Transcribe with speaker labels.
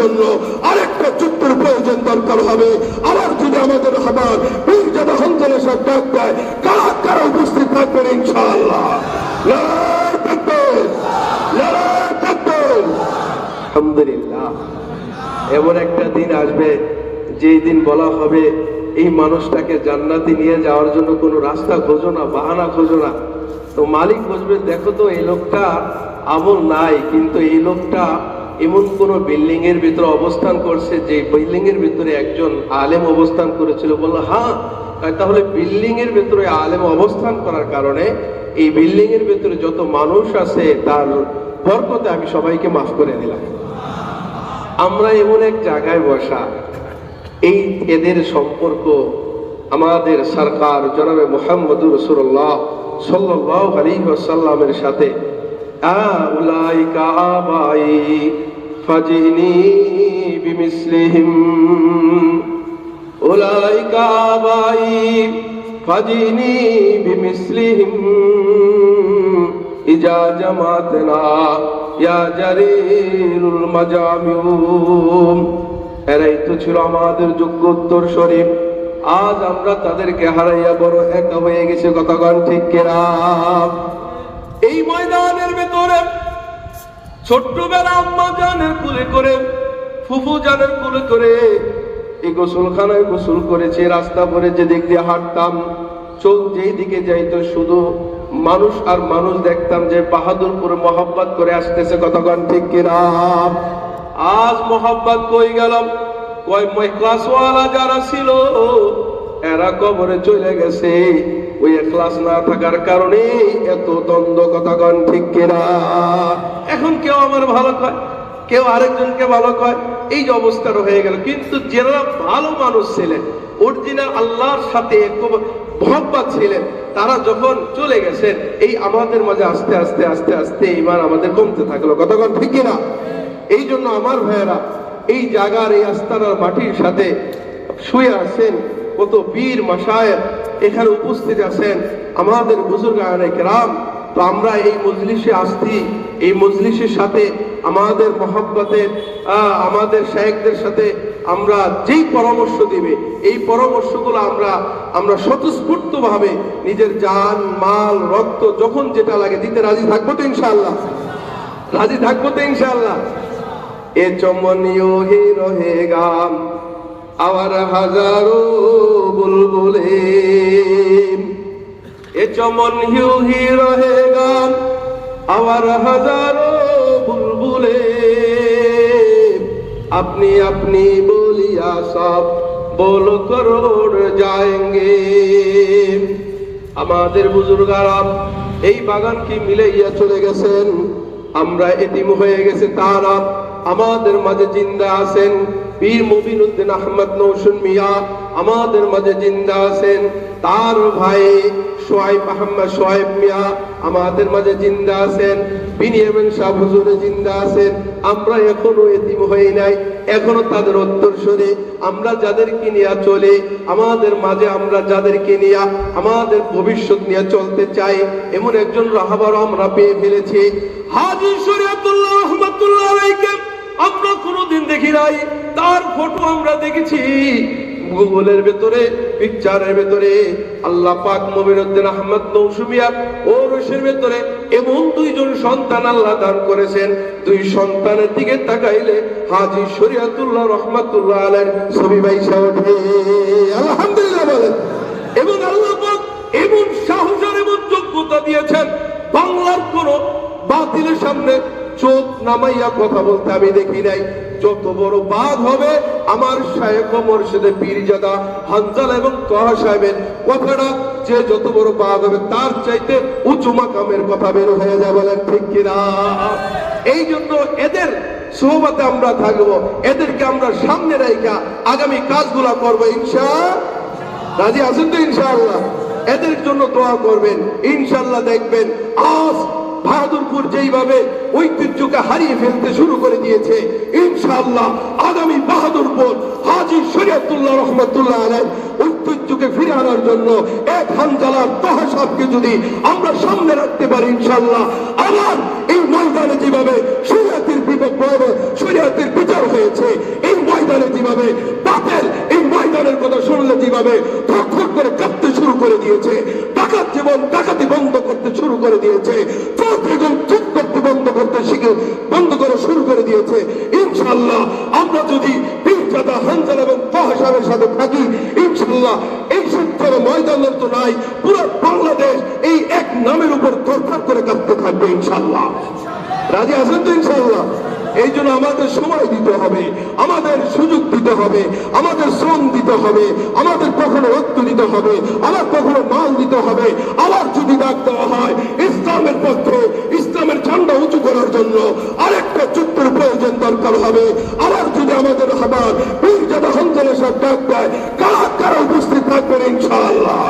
Speaker 1: জন্য আরেকটা যুদ্ধের প্রয়োজন দরকার হবে। আবার যদি আমাদের আমার বীরজাদা হন্তলের সব ডাক দেয়, কারা কারা উপস্থিত থাকবেন ইনশাআল্লাহ?
Speaker 2: এমন একটা দিন আসবে, যেই দিন বলা হবে এই মানুষটাকে জান্নাতে নিয়ে যাওয়ার জন্য কোনো রাস্তা খোঁজো না, বাহানা খোঁজো না। তো মালিক বুঝবে দেখো তো, এই লোকটা আমল নাই, কিন্তু এই লোকটা এমন কোন বিল্ডিং এর ভিতরে অবস্থান করছে যে বিল্ডিং এর ভিতরে একজন আলেম অবস্থান করেছিল। বলল হ্যাঁ তাহলে বিল্ডিং এর ভিতরে আলেম অবস্থান করার কারণে এই বিল্ডিং এর ভিতরে যত মানুষ আছে, তার বরকতে আমি সবাইকে মাফ করে দিলাম। আমরা এমন এক জায়গায় বসা, এই এদের সম্পর্ক আমাদের সরকার জনাবে মোহাম্মদ রসুল্লাহ সাল্লাহ আলী সাল্লামের সাথে। আউলাইকা আবাই ফাজিনি বিমিসলিহিম উলাইকা আবাই ফাজিনি বিমিসলিহিম ইজা জামাতনা ইয়া জারিরুল মাজামিউম এরাই তো ছিল আমাদের যোগ্য উত্তর শরীফ আজ আমরা তাদেরকে হারাইয়া বড় একা হয়ে গেছে কতক্ষণ ঠিক কেরাম এই ময়দানের ভেতরে ছোট্টবেলা আম্মা জানের কুলে করে, ফুফু জানের কুলে করে। এই গোসলখানায় গোসল করেছে, রাস্তা ভরে যে দিক দিয়ে হাঁটতাম, চোখ যেই দিকে যাইতো, শুধু মানুষ আর মানুষ দেখতাম যে বাহাদুরপুর মোহাব্বত করে আসতেছে কতক্ষণ ঠিক কিরাম আজ মোহাব্বত কই গেলাম? কয় ক্লাসওয়ালা যারা ছিল, এরা কবরে চলে গেছে। ওই ক্লাস না থাকার কারণে এত দ্বন্দ্ব কতক্ষণ ঠিক কিনা? এখন কেউ আমার ভালো কয়, কেউ আরেকজনকে ভালো কয়, এই যে অবস্থাটা হয়ে গেল। কিন্তু যারা ভালো মানুষ ছিলেন অরিজিনাল আল্লাহর সাথে মহব্বত ছিলেন, তারা যখন চলে গেছেন, এই আমাদের মাঝে আস্তে আস্তে আস্তে আস্তে ইমান আমাদের কমতে থাকল। কতক্ষণ ঠিক কিনা? এই জন্য আমার ভাইয়েরা, এই জায়গার, এই আস্তানার মাটির সাথে শুয়ে আছেন। কত বীর মাসায়ের এখানে উপস্থিত আছেন আমাদের বুজুর্গ রাম তো আমরা এই মজলিসে আসছি। এই মজলিসের সাথে আমাদের মহব্বতের আহ, আমাদের শায়েকদের সাথে আমরা যেই পরামর্শ দিবে এই পরামর্শগুলো আমরা আমরা স্বতঃস্ফূর্ত ভাবে নিজের জান মাল রক্ত যখন যেটা লাগে দিতে রাজি থাকব তো ইনশাল্লাহ রাজি থাকব তো ইনশাআল্লাহ। এ চমনিও হি রহেগা আবার হাজারো বুলবুলে। এ চমন হিউ হি রহেগা আবার হাজারো বুলবুলে। আপনি আপনি বলিয়া সব বল করোড় যায়েঙ্গে আমাদের বুজুর্গারাম এই বাগান বাগানকে মিলাইয়া চলে গেছেন? আমরা এতিম হয়ে গেছে তারা, আমাদের মাঝে জিন্দা আছেন। বীর মুবিন উদ্দিন আহমদ নৌসুন মিয়া, আমাদের মাঝে জিন্দা আছেন। তার ভাই সোয়াইব আহমদ সোয়াইব মিয়া আমাদের মাঝে জিন্দা আছেন। বিনিয়ামিন শাহ হুজুরে জিন্দা আছেন। আমরা এখনও এতিম হয়ে নাই। এখনও তাদের উত্তরসূরি আমরা যাদেরকে নিয়ে চলে, আমাদের মাঝে আমরা যাদেরকে নিয়ে, আমাদের ভবিষ্যৎ নিয়ে চলতে চাই। এমন একজন রাহাবার আমরা পেয়ে ফেলেছি। হাজি রহমতুল্লাহ আলাইকে আমরা কোনোদিন দেখি নাই। তার ফটো আমরা দেখেছি। গুগলের ভেতরে পিকচারের ভেতরে, আল্লাহ পাক মমিনুদ্দিন আহমদ নৌসুমিয়া ও রসের ভেতরে এমন দুইজন সন্তান আল্লাহ দান করেছেন। দুই সন্তানের দিকে তাকাইলে হাজি শরিয়াতুল্লাহ রহমাতুল্লাহ আলের ছবি বাইসা ওঠে। আলহামদুলিল্লাহ বলেন। এবং আল্লাহ পাক এমন সাহস আর এমন যোগ্যতা দিয়েছেন। বাংলার কোন বাতিলের সামনে চোখ নামাইয়া কথা বলতে আমি দেখি নাই। যত বড় বাদ হবে, আমার শায়েখ মোর্শেদে পীরজাদা হানজাল এবং তোহা সাহেবের কথাটা যে যত বড় বাদ হবে, তার চাইতে উঁচু মাকামের কথা বের হয়ে যায় বলেন ঠিক কিনা? এই জন্য এদের সোহবাতে আমরা থাকব, এদেরকে আমরা সামনে রাইখা আগামী কাজগুলা করব ইনশা। রাজি আছেন তো ইনশাআল্লাহ? এদের জন্য দোয়া করবেন, ইনশাআল্লাহ দেখবেন, আজ বাহাদুরপুর যেইভাবে ঐতিহ্যকে হারিয়ে ফেলতে শুরু করে দিয়েছে, ইনশাআল্লাহ আগামী বাহাদুরপুর হাজি শরিয়তুল্লাহ রহমতুল্লাহ আলাই ঐতিহ্যকে ফিরে আনার জন্য এক হানজালার তহসাবকে যদি আমরা সামনে রাখতে পারি, ইনশাআল্লাহ আবার এই ময়দানে যেভাবে শরিয়াতের বিপদ শরিয়াতের বিচার
Speaker 1: হয়েছে, এই ময়দানে যেভাবে বাপের এই ময়দানের কথা শুনলে যেভাবে ধর করে কাঁপতে শুরু করে দিয়েছে টাকার জীবন, ডাকাতি বন্ধ করতে শুরু করে দিয়েছে। প্রত্যেকজন চুপ করতে বন্ধ করতে শিখে বন্ধ করে শুরু করে দিয়েছে। ইনশাল্লাহ আমরা যদি হানজাল এবং সাথে থাকি ইনশাল্লাহ এই সত্যের ময়দান তো নাই, পুরো বাংলাদেশ এই এক নামের উপর করে কাঁদতে থাকবে ইনশাল্লাহ রাজি আছেন তো ইনশাল্লাহ এই জন্য আমাদের সময় দিতে হবে, আমাদের সুযোগ দিতে হবে, আমাদের শ্রম দিতে হবে, আমাদের কখনো রক্ত দিতে হবে, আবার কখনো মাল দিতে হবে, আবার যদি ডাক দেওয়া হয়, ইসলামের পক্ষে, ইসলামের ঝান্ডা উঁচু করার জন্য আরেকটা যুদ্ধের প্রয়োজন দরকার হবে। আবার যদি আমাদের আবার বীর যাদা হন্তলে সব ডাক দেয়, কারা কারা উপস্থিত থাকবেন ইনশাআল্লাহ?